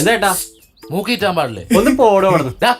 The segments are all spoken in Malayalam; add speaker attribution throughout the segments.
Speaker 1: എന്താ ഏട്ടാ?
Speaker 2: മൂക്കിറ്റാൻ പാടില്ലേ?
Speaker 1: ഒന്ന് പോടോ അവിടുന്ന്
Speaker 2: ഡാ,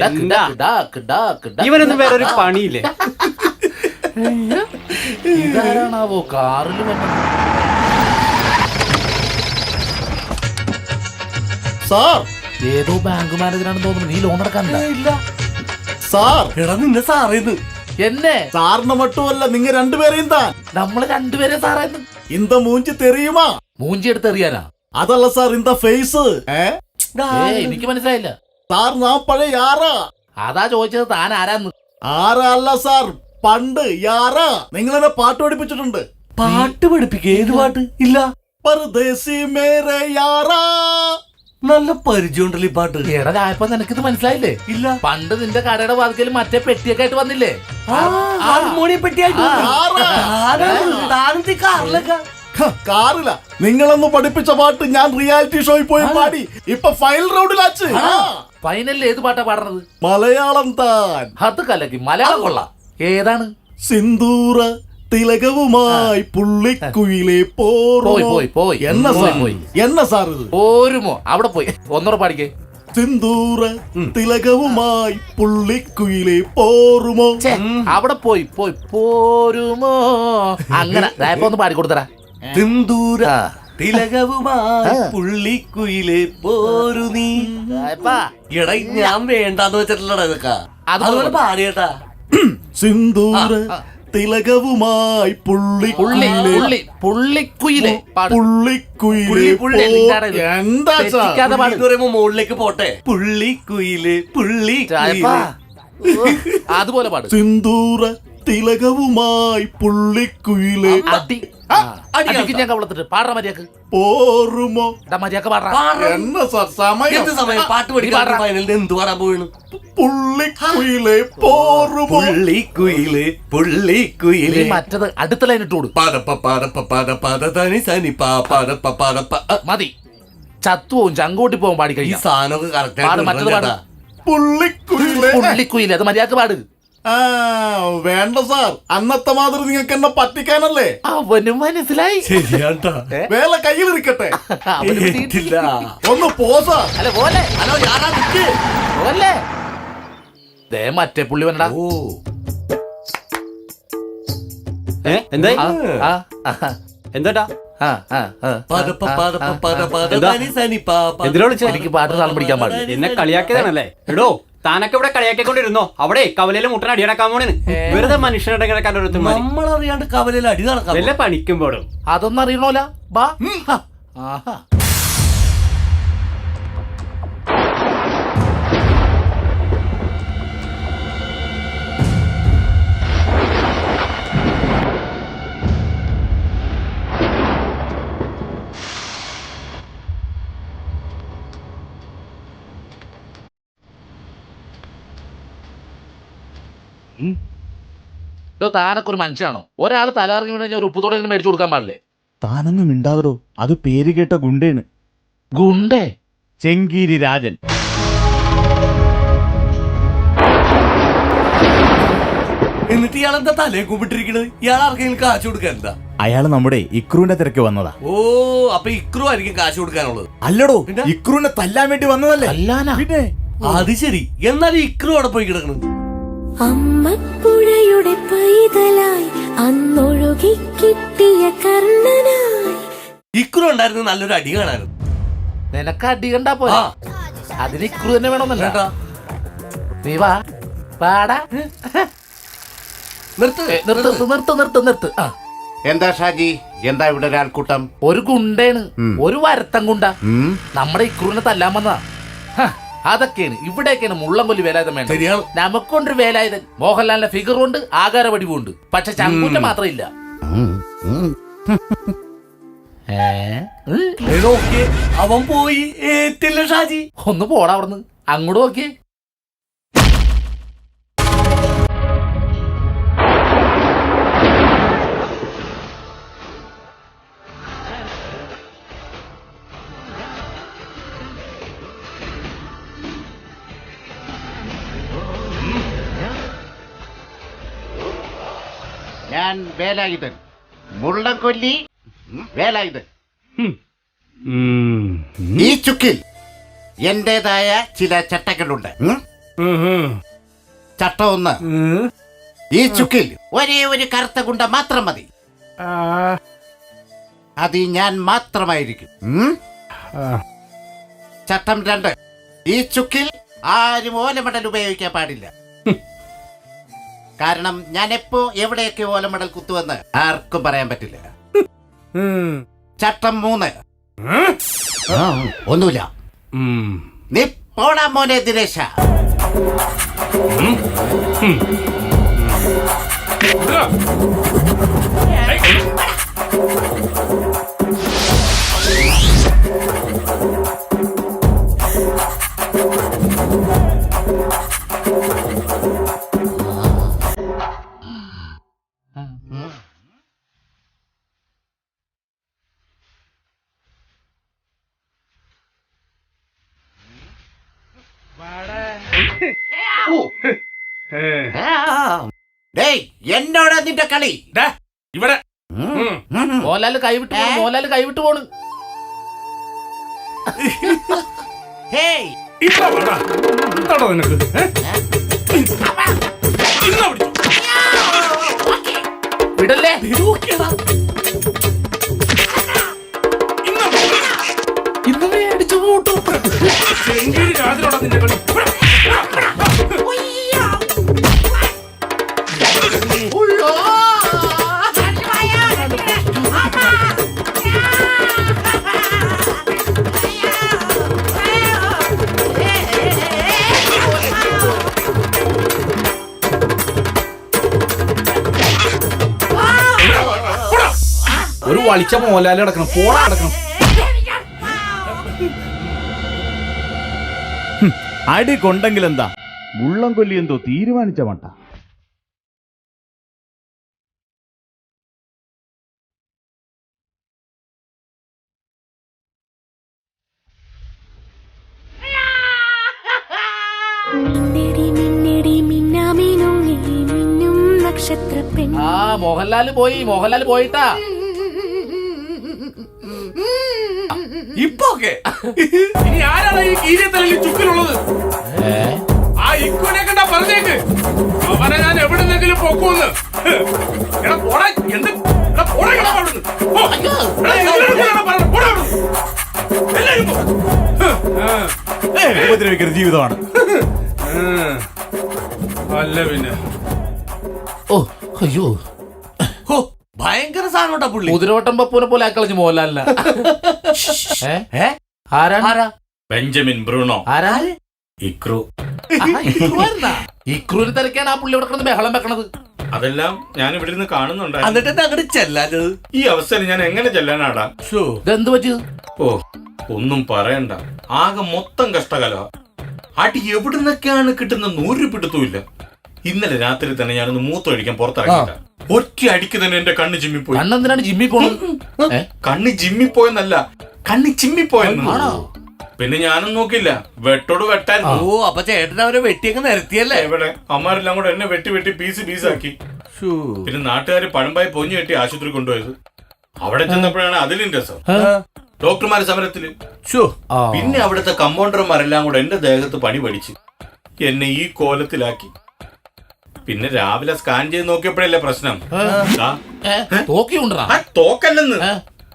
Speaker 2: ഡാക്ക്,
Speaker 1: എന്താ?
Speaker 2: ഡാക്ക്, ഡാക്ക്, ഡാക്ക്, ഡാക്ക്.
Speaker 1: ഇവനൊന്നും വേറെ ഒരു പണിയില്ലേ?
Speaker 2: ഇതാരാണാവോ? കാറിൽ വന്നത്
Speaker 3: സാർ.
Speaker 2: ഏതോ ബാങ്ക് മാനേജറാണെന്ന് തോന്നുന്നു. നീ ലോൺ അടക്കാനില്ല
Speaker 3: ഇല്ല. സാർ.
Speaker 4: എടാ നിന്നെ സാറേന്ന്
Speaker 2: എന്നെ?
Speaker 3: സാറിന് മട്ടുമല്ല നിങ്ങ രണ്ടുപേരെയും താൻ.
Speaker 2: നമ്മൾ രണ്ടുപേരെ സാറായിരുന്നു
Speaker 3: ഇന്ത മൂഞ്ചി തെറിയുമാ?
Speaker 2: മൂഞ്ചി എടുത്ത് എറിയാനാ?
Speaker 3: അതല്ല സാർ ഇന്ത ഫേസ് ഏ?
Speaker 2: എനിക്ക് മനസ്സിലായില്ല.
Speaker 3: സാർ നാം പഴയ യാറാ.
Speaker 2: അതാ ചോദിച്ചത് താൻ ആരാന്ന്
Speaker 3: ആരാ അല്ല സാർ പണ്ട് യാറാ. നിങ്ങളെന്നെ പാട്ട് പഠിപ്പിച്ചിട്ടുണ്ട്.
Speaker 4: പാട്ട് പഠിപ്പിക്കുക ഏത് പാട്ട്? ഇല്ല.
Speaker 3: പരദേശി മേരെ യാറാ.
Speaker 4: നല്ല പരിചയമുണ്ടല്ലോ ഈ പാട്ട്.
Speaker 2: എടാ രായപ്പ നിനക്കിത് മനസ്സിലായില്ലേ?
Speaker 4: ഇല്ല.
Speaker 2: പണ്ട് നിന്റെ കടയുടെ വാതിക്കൽ മറ്റേ പെട്ടിയൊക്കെ ആയിട്ട് വന്നില്ലേ?
Speaker 4: ആ, ഹാർമോണിയം പെട്ടിയായിട്ട് കാറിലൊക്കെ
Speaker 3: കാറില്ല നിങ്ങളൊന്ന് പഠിപ്പിച്ച പാട്ട് ഞാൻ റിയാലിറ്റി ഷോയിൽ പോയി പാടി. ഇപ്പൊ ഫൈനൽ റൗണ്ടിലാച്ച്.
Speaker 2: ഫൈനലിൽ ഏത് പാട്ടാ പാടുന്നത്?
Speaker 3: മലയാളം താൻ.
Speaker 2: അത് കലക്കി. മലയാളം കൊള്ളാം. ഏതാണ്?
Speaker 3: സിന്ദൂര തിലകവുമായി പുള്ളിക്കുയിലെ
Speaker 2: പോയി, പോയി, പോയി.
Speaker 3: എന്ന
Speaker 2: പോയി,
Speaker 3: സാർ
Speaker 2: പോയി.
Speaker 3: എന്ന സാർ ഇത്?
Speaker 2: ഓരുമോ അവിടെ പോയി. ഒന്നുകൂടെ പാടിക്കേ.
Speaker 3: സിന്ദൂര തിലകവുമായി പുള്ളിക്കുയിലെ പോറുമോ?
Speaker 2: ഛേ, അവിടെ പോയി പോയി. പോരുമോ? അങ്ങനെ ഇപ്പൊ ഒന്ന് പാടിക്കൊടുത്തരാ
Speaker 4: സിന്ദൂര
Speaker 2: ആ.
Speaker 4: തിലകവുമായി പുള്ളിക്കുയിലെ പോരു നീ? എടാ ഞാൻ വേണ്ടാന്ന് വെച്ചിട്ടുള്ളടാ ഇതൊക്കെ.
Speaker 2: അത്
Speaker 4: അതുപോലെ പാടിയേട്ടാ.
Speaker 3: സിന്ദൂര
Speaker 2: ആ, ആ.
Speaker 3: തിലകവുമായി
Speaker 2: പുള്ളി
Speaker 3: പുള്ളി
Speaker 2: പുള്ളി പുള്ളിക്കുയിലെ
Speaker 3: പുള്ളിക്കുയിലെ? എന്താ
Speaker 4: പറയുമ്പോ മുകളിലേക്ക് പോട്ടെ. പുള്ളിക്കുയിൽ
Speaker 2: പുള്ളി അതുപോലെ പാടും.
Speaker 3: സിന്ദൂര തിലകവുമായി പുള്ളിക്കുയിലെ.
Speaker 2: അടിക്ക് ഞാൻ കവളത്തിട്ട് പാടാ മര്യാക്ക്
Speaker 3: പോറുമോ
Speaker 2: എടാ മര്യാക്ക് പാടാ.
Speaker 3: എന്ന സാർ സമയം.
Speaker 4: എന്ത് സമയം? പാട്ട് പഠിക്കാൻ ഫൈനലിൽ എന്ത് പാടാൻ പോയിണ്
Speaker 3: പുള്ളിക്കുയിലെ പോറുമോ
Speaker 4: പുള്ളിക്കുയിൽ പുള്ളിക്കുയിൽ.
Speaker 2: ഇനി മറ്റത് അടുത്ത ലൈൻ ഇട്ടോട്
Speaker 4: തനി സനി പാ
Speaker 2: മതി. ചത്തുവും ചങ്കോട്ടി പോവും പാടി
Speaker 4: ഈ
Speaker 2: കഴിഞ്ഞാ.
Speaker 4: സാധനമൊക്കെ കറക്റ്റ്
Speaker 3: പുള്ളിക്കുയിലെ.
Speaker 2: പുള്ളിക്കുയിലെ അത് മര്യാദ പാട്.
Speaker 3: ആ വേണ്ട സാർ. അന്നത്തെ മാതിരി നിങ്ങൾക്ക് എന്നെ പറ്റിക്കാനല്ലേ?
Speaker 2: അവനും മനസ്സിലായി.
Speaker 4: ശരിയാട്ടാ.
Speaker 3: വേല
Speaker 2: കയ്യിൽ
Speaker 4: ഇരിക്കട്ടെ
Speaker 3: ഒന്ന് പോസ
Speaker 2: അല്ല പോലെ.
Speaker 4: ഹലോ ഞാനാ നിക്ക്.
Speaker 2: പോലെ. ദേ മറ്റേ പുള്ളി വന്നടാ.
Speaker 4: ഓ.
Speaker 1: എന്താ?
Speaker 2: എനിക്ക് പാട്ട് താളം പിടിക്കാൻ പാടില്ല.
Speaker 1: എന്നെ കളിയാക്കിയതാണല്ലേ? എടോ താനൊക്കെ ഇവിടെ കളിയാക്കിക്കൊണ്ടിരുന്നോ? അവിടെ കവലയിലെ മുട്ടൻ അടിയടക്കാൻ പോണേന് വെറുതെ മനുഷ്യനോട് കിടക്കാൻ ഒരു
Speaker 4: നമ്മളറിയാണ്ട് കവലയിൽ അടി നടക്കാം
Speaker 1: വല്ല പണിക്കുമ്പോഴും
Speaker 2: അതൊന്നും അറിയണോല. ബാ. ആഹാ. താനൊക്കെ ഒരു മനുഷ്യനാണോ? ഒരാൾ തലകറങ്ങി വീണ് കഴിഞ്ഞാൽ ഒരു ഉപ്പുതോടെ മേടിച്ചു കൊടുക്കാൻ പാടില്ലേ?
Speaker 5: താനൊന്നും മിണ്ടാതടോ. അത് പേര് കേട്ട ഗുണ്ടേണ്.
Speaker 2: ഗുണ്ടേ?
Speaker 5: ചെങ്കീരി രാജൻ.
Speaker 4: എന്നിട്ട് ഇയാൾ എന്താ തലയെ കൂപ്പിട്ടിരിക്കണത്? ഇയാൾ ആർക്കെങ്കിലും കാശ് കൊടുക്കാൻ എന്താ?
Speaker 5: അയാൾ നമ്മുടെ ഇക്രൂന്റെ തിരക്ക് വന്നതാ.
Speaker 4: ഓ അപ്പൊ ഇക്രു ആയിരിക്കും കാശ് കൊടുക്കാനുള്ളത്.
Speaker 5: അല്ലടോ? ഇക്രൂനെ തല്ലാൻ വേണ്ടി വന്നതല്ലേ?
Speaker 4: അത് ശരി. എന്നാലും ഇക്രു അവിടെ പോയി കിടക്കണം
Speaker 6: അമ്മപ്പുഴയുടെ പൈതലായി അന്നൊഴുകി കിട്ടിയ കർണനായി.
Speaker 4: ഇക്രു ഉണ്ടായിരുന്നു നല്ലൊരു അടി കാണാനും
Speaker 2: നിനക്ക് അടി കണ്ടാ പോലെ
Speaker 4: ആ.
Speaker 2: അതിന് ഇക്രു തന്നെ വേണമെന്നല്ല.
Speaker 4: കേട്ടോ
Speaker 2: നീ വാ. പാടാ.
Speaker 4: നിർത്ത്
Speaker 2: ഏ, നിർത്ത് നിർത്ത്. നിർത്ത് നിർത്ത് ആ.
Speaker 7: എന്താ ഷാജി? എന്താ ഇവിടെ ഒരാൾക്കൂട്ടം
Speaker 2: ഒരു ഗുണ്ടേണ്. ഒരു വരത്തം ഗുണ്ട.
Speaker 7: ഉം?
Speaker 2: നമ്മുടെ ഇക്രൂനെ തല്ലാൻ വന്നതാ. ഹ, അതൊക്കെയാണ്. ഇവിടെയൊക്കെയാണ് മുള്ളംകൊല്ലി വേലായുധം വേണ്ടത്.
Speaker 4: നമുക്കൊണ്ട്
Speaker 2: നമുക്കൊണ്ടൊരു വേലായുധൻ. മോഹൻലാലിന്റെ ഫിഗർ ഉണ്ട് ആകാര വടിവുണ്ട് പക്ഷെ ചങ്കൂറ്റ മാത്രം ഇല്ല
Speaker 7: ഉം, ഉം.
Speaker 2: ഏ? ഉം.
Speaker 4: ദേ അവൻ പോയി. ഷാജി.
Speaker 2: ഒന്ന് പോടാ അവിടുന്ന്. അങ്ങോട്ട് നോക്കിയേ.
Speaker 7: ഞാൻ വേലായുധൻ. മുള്ളംകൊല്ലി ഉം, വേലായുധൻ. ഈ ചുക്കിൽ എന്റേതായ ചില ചട്ടങ്ങളുണ്ട്. ചട്ടം ഒന്ന്. ഈ ചുക്കിൽ ഒരേ ഒരു കറുത്ത ഗുണ്ട മാത്രം മതി. അത് ഞാൻ മാത്രമായിരിക്കും. ചട്ടം രണ്ട്. ഈ ചുക്കിൽ ആരും ഓലമടൽ ഉപയോഗിക്കാൻ പാടില്ല. കാരണം ഞാൻ എപ്പോ എവിടെയൊക്കെ ഓലമടൽ കുത്തുവെന്ന് ആർക്കും പറയാൻ പറ്റില്ല. ചട്ടം മൂന്ന്. ഒന്നുമില്ല. നീ പോടാ മോനെ ദിനേശ.
Speaker 1: ഏ.
Speaker 7: എന്നോടാ നിന്റെ കളി?
Speaker 4: ഇവിടെ.
Speaker 2: മോലാൽ കൈവിട്ട് പോണു മോലാൽ കൈവിട്ട് പോണു.
Speaker 7: ഹേയ്.
Speaker 4: എന്താടാ നിനക്ക്?
Speaker 2: വിടല്ലേ? ഇന്നലെ അടിച്ചു കൂട്ടും.
Speaker 4: നിന്റെ കളി?
Speaker 2: വളിച്ച മോലാലി കിടക്കണം. പോടാ കിടക്കണം.
Speaker 5: അടി കൊണ്ടെങ്കിലെന്താ മുള്ളം കൊല്ലി എന്തോ തീരുമാനിച്ച മട്ട
Speaker 2: ആ മോഹൻലാൽ പോയി മോഹൻലാൽ പോയിട്ടാ.
Speaker 4: ഇപ്പൊ. ഇനി ആരാണ് ഈ കീരിയത്തലയിൽ ചുക്കിലുള്ളത്? ആ ഇക്കുനെ കണ്ട പറഞ്ഞേക്ക്. അവനെ ഞാൻ എവിടുന്നെങ്കിലും പൊക്കുമെന്ന്. എടാ പോടാ എന്ത്? എടാ പോടാ എടാ അവിടുന്ന്.
Speaker 5: ഉപദ്രവിക്കുന്ന ജീവിതമാണ്.
Speaker 4: അല്ല പിന്നെ.
Speaker 2: ഓ അയ്യോ.
Speaker 4: ഭയങ്കര സാധനോട്ടാ പുള്ളി.
Speaker 2: കുതിരോട്ടം പപ്പൂനെ പോലെ ആക്കളഞ്ഞു മോലല്ല
Speaker 4: ആരാ?
Speaker 8: Benjamin Bruno?
Speaker 2: ആരാ?
Speaker 8: ഇക്രു?
Speaker 2: ഇക്രൂര് തിരക്കാണ് ആ പുള്ളി ഇവിടെ കിടന്ന് ബഹളം വെക്കണത്.
Speaker 8: അതെല്ലാം ഞാൻ ഇവിടെ നിന്ന് കാണുന്നുണ്ട്
Speaker 4: എന്നിട്ട് അങ്ങോട്ട് ചെല്ലാഞ്ഞത്?
Speaker 8: ഈ അവസ്ഥയിൽ ഞാൻ എങ്ങനെ ചെല്ലാനാടാ?
Speaker 2: ഇതെന്ത് പറ്റിയത്
Speaker 8: ഓ ഒന്നും പറയണ്ട. ആകെ മൊത്തം കഷ്ടകാല അടി എവിടുന്നൊക്കെയാണ് കിട്ടുന്ന നൂറ് പിടുത്തമില്ല ഇന്നലെ രാത്രി തന്നെ ഞാനൊന്ന് മൂത്തൊഴിക്കാൻ പുറത്തിറങ്ങിയില്ല ഒറ്റ അടിക്ക് തന്നെ എന്റെ കണ്ണ് പോയി
Speaker 2: കണ്ണെന്തിനാണ് ജിമ്മി പോണത് ഏ?
Speaker 8: കണ്ണ് ചിമ്മിപ്പോയെന്നല്ല കണ്ണ് ചിമ്മി
Speaker 2: ആണോ?
Speaker 8: പിന്നെ ഞാനും നോക്കില്ല വെട്ടോട് വെട്ടാൻ.
Speaker 4: ഓ അപ്പൊ ചേട്ടൻ അവരെ വെട്ടിയൊക്കെ നിരത്തിയല്ലേ?
Speaker 8: എവിടെ? അമ്മാരെല്ലാം കൂടെ എന്നെ വെട്ടി വെട്ടി പീസ് പീസാക്കി. പിന്നെ നാട്ടുകാര് പഴമ്പായി പൊഞ്ഞു കെട്ടി ആശുപത്രി കൊണ്ടുപോയത്. അവിടെ ചെന്നപ്പോഴാണ് അതിലും രസം. ഡോക്ടർമാരെ
Speaker 4: സമരത്തിൽ.
Speaker 2: ആ.
Speaker 8: പിന്നെ അവിടുത്തെ കമ്പൗണ്ടർമാരെല്ലാം കൂടെ എന്റെ ദേഹത്ത് പണി പഠിച്ച് എന്നെ ഈ കോലത്തിലാക്കി. പിന്നെ രാവിലെ സ്കാൻ ചെയ്ത് നോക്കിയപ്പോഴല്ലേ പ്രശ്നം? തോക്കിയുണ്ടാ തോക്കല്ലെന്ന്?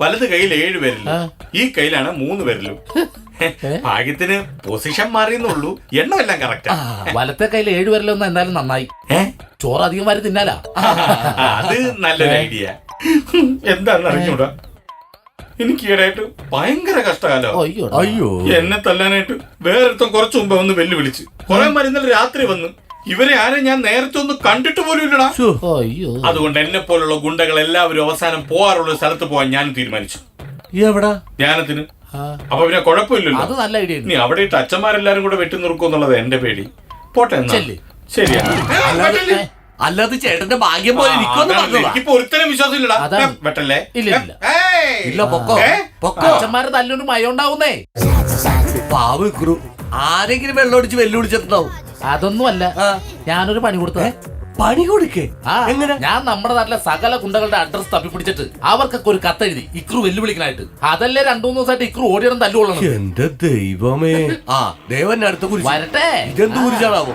Speaker 8: വലത് കയ്യിൽ ഏഴ് പേരില്ല. ഈ കയ്യിലാണ് മൂന്ന് പേരിലും. ഭാഗ്യത്തിന് പൊസിഷൻ മാറിയെന്നുള്ളൂ. എണ്ണമെല്ലാം കറക്റ്റാ
Speaker 2: വലത്തെ കയ്യിൽ ഏഴ് പേരിലൊന്നും എന്തായാലും നന്നായി. ചോറ് അധികം വരെ തിന്നാലാ?
Speaker 8: അത് നല്ലൊരു ഐഡിയ എന്താണെന്ന് അറിഞ്ഞൂടാ എനിക്ക് ഈടായിട്ട് ഭയങ്കര കഷ്ടകാലോ.
Speaker 2: അയ്യോ
Speaker 4: അയ്യോ.
Speaker 8: എന്നെ തല്ലാനായിട്ട് വേറൊരുത്തം കുറച്ചു മുമ്പ് വന്ന് വെല്ലുവിളിച്ച്. കൊറേ മരുന്നൽ രാത്രി വന്ന് ഇവരെ ആരും ഞാൻ നേരത്തെ ഒന്നും കണ്ടിട്ട് പോലും ഇല്ലടാ.
Speaker 2: അയ്യോ.
Speaker 8: അതുകൊണ്ട് എന്നെ പോലുള്ള ഗുണ്ടകൾ എല്ലാവരും അവസാനം പോവാറുള്ള സ്ഥലത്ത് പോവാൻ ഞാൻ തീരുമാനിച്ചു.
Speaker 4: എവിടാ?
Speaker 8: ധ്യാനത്തിന്. അപ്പൊ പിന്നെ കുഴപ്പമില്ലല്ലോ.
Speaker 2: അത് നല്ല ഐഡിയ
Speaker 8: നീ അവിടെ ഇട്ട് അച്ഛന്മാരെല്ലാരും കൂടെ വെട്ടി നിർക്കും എന്നുള്ളത് എന്റെ പേടി. പോട്ടെ എന്നാ. ശരിയാ.
Speaker 4: അല്ലാതെ ചേട്ടന്റെ ഭാഗ്യം പോലെ
Speaker 8: എനിക്കിപ്പോ ഒരുത്തരം വിശ്വാസം ഇല്ലടാ
Speaker 2: അതാണ്.
Speaker 8: ഏ, വെട്ടല്ലേ?
Speaker 2: ഇല്ല, ഇല്ല.
Speaker 4: ഇല്ല പൊക്കോ? പൊക്കോ.
Speaker 2: അച്ഛന്മാരെ തല്ലൊരു മയം ഉണ്ടാവുന്നേ.
Speaker 4: പാവ് ആരെങ്കിലും വെള്ളം ഒടിച്ച് വെല്ലുവിളിച്ചിട്ടുണ്ടാവും.
Speaker 2: അതൊന്നുമല്ല. ഞാനൊരു പണി കൊടുത്തു പണി കൊടുക്കേ? എങ്ങനെ? ഞാൻ നമ്മുടെ നാട്ടിലെ സകല ഗുണ്ടകളുടെ അഡ്രസ് തപ്പിപ്പിടിച്ചിട്ട് അവർക്കൊക്കെ ഒരു കത്തെഴുതി ഇക്രു വെല്ലുവിളിക്കാനായിട്ട് അതല്ലേ രണ്ടു മൂന്ന് ദിവസമായിട്ട് ഇക്രു ഓടിയിടം തല്ലുകൊള്ളണം
Speaker 4: എന്റെ ദൈവമേ. ആ ദേവന്റെ അടുത്ത കുരിശ്.
Speaker 2: വരട്ടെ.
Speaker 4: ഇതെന്ത് കുരിശാണാവോ.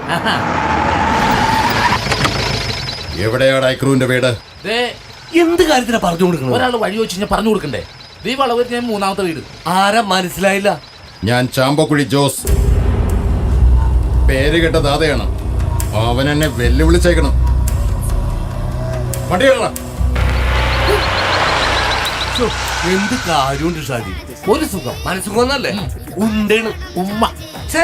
Speaker 5: എവിടെയാടാ ക്രൂവിന്റെ വീട്?
Speaker 2: ദേ,
Speaker 4: എന്ത് കാര്യത്തിനാ പറഞ്ഞു കൊടുക്കണം
Speaker 2: ഒരാൾ വഴി വെച്ച് കഴിഞ്ഞാൽ പറഞ്ഞു കൊടുക്കണ്ടേ? ദീ വളവ് ഞാൻ മൂന്നാമത്തെ വീട്.
Speaker 4: ആരാ മനസ്സിലായില്ല?
Speaker 5: ഞാൻ ചാമ്പക്കുഴി ജോസ്. പേര് കേട്ട ദാതയാണ് അവൻ എന്നെ വെല്ലുവിളിച്ചേക്കണം.
Speaker 4: വണ്ടി എന്ത് കാര്യമുണ്ട് ഷാജി?
Speaker 2: ഒരു സുഖം.
Speaker 4: മനസ്സുകൊന്നല്ലേ ഉണ്ടേണ്
Speaker 2: ഉമ്മ.
Speaker 4: ഛേ